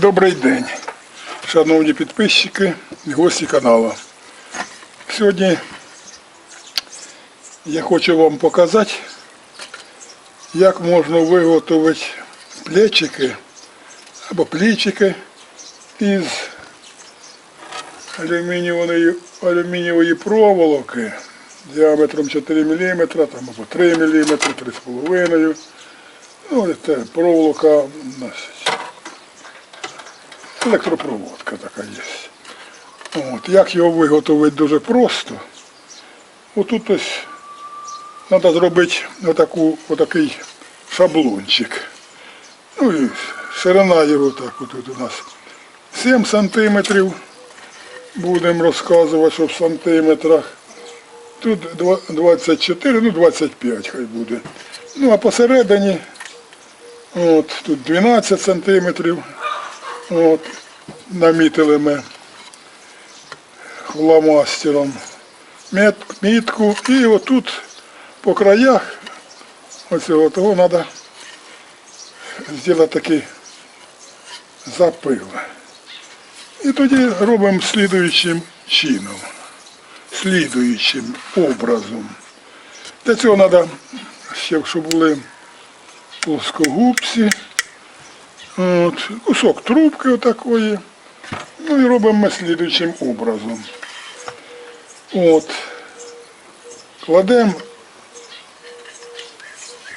Добрий день, шановні підписчики і гості каналу. Сьогодні я хочу вам показати, як можна виготовити плечики або плічики із алюмінієвої, проволоки діаметром 4 мм там, або 3 мм, 3,5 Ну, це проволока значить, електропроводка така є. От, як його виготовити дуже просто. Отут ось треба зробити отаку, отакий шаблончик. Ну і ширина його так отут у нас 7 сантиметрів. Будемо розказувати, що в сантиметрах. Тут 24, ну 25 хай буде. Ну а посередині от, тут 12 сантиметрів. От, намітили ми фломастером мітку. І отут по краях оцього того треба зробити такий запил. І тоді робимо слідуючим чином, слідуючим образом. Для цього треба щоб були плоскогубці, от, кусок трубки отакої. Ну і робимо ми слідуючим образом. От. Кладемо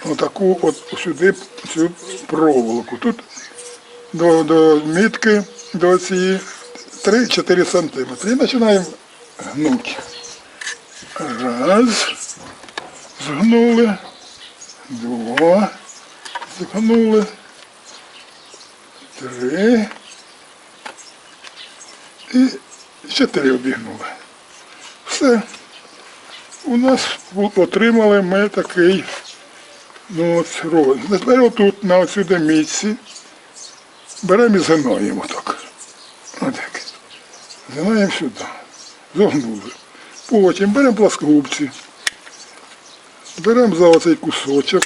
отаку от сюди цю проволоку. Тут до, до мітки до цієї 3-4 сантиметри. І починаємо гнути. Раз. Згнули. Два. Згнули. Три. І чотири обігнули. Все. У нас отримали ми такий ну, от, розмір. Тепер отут на оцюди місці беремо і згинаємо так. Отак. Згинаємо сюди. Зогнули. Потім беремо плоскогубці. Беремо за оцей кусочок.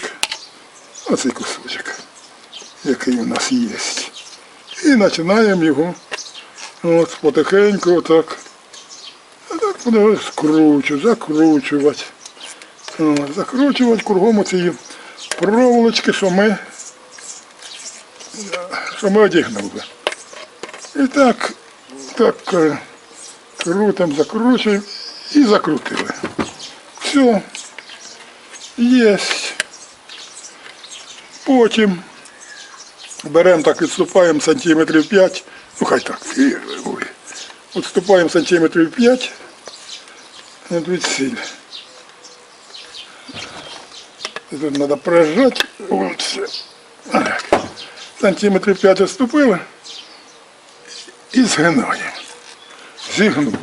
Оцей кусочок, який у нас є. І починаємо його от, потихеньку отак. Так буде скручувати, закручувати. От, закручувати кругом цієї проволочки, що ми, що ми одягнули. І так, так е, крутимо, закручуємо і закрутили. Все. Єсть. Потім беремо так, відступаємо сантиметрів 5, ну хай так. Відступаємо сантиметрів 5 від сіль. Тут треба все. Сантиметрів 5 відступили і згинаємо. Зігнули.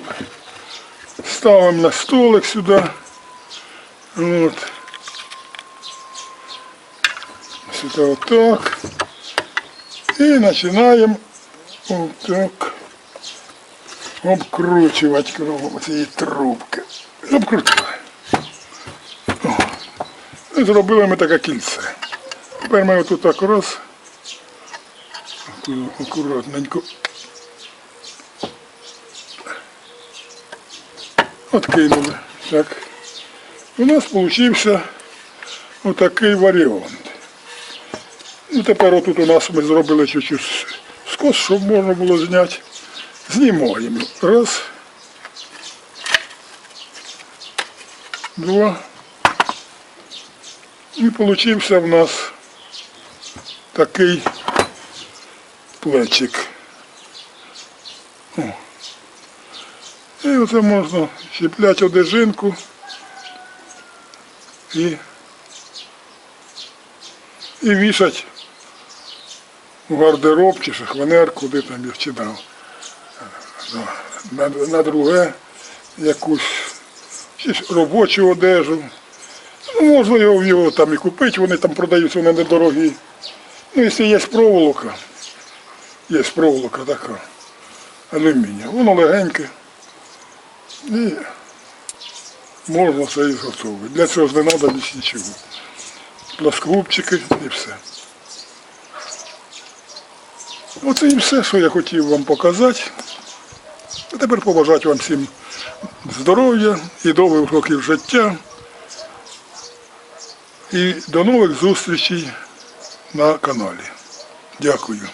Ставимо на столик сюди. От. Сюди отак. І починаємо отак обкручувати кругом цієї трубки. Обкрутили. О. І зробили ми таке кільце. Тепер ми отут так раз. Аку- Акуратненько. Откинули. Так. У нас получився отакий варіант. Ну, тепер отут у нас ми зробили чуть-чуть скос, щоб можна було зняти. Знімаємо. Раз. Два. І получився в нас такий плечик. О. І оце можна чіпляти одежинку і, і вішати в гардероб чи шахванер, куди там я вчинав. На, на друге якусь робочу одежу. Ну, можна його, його там і купити, вони там продаються, вони недорогі. Ну, якщо є проволока, є проволока така, алюмінія, воно легеньке. І можна все і зготовити. Для цього ж не треба більше нічого. Плоскогубчики і все. Оце і все, що я хотів вам показати. А тепер побажати вам всім здоров'я і довгих років життя. І до нових зустрічей на каналі. Дякую.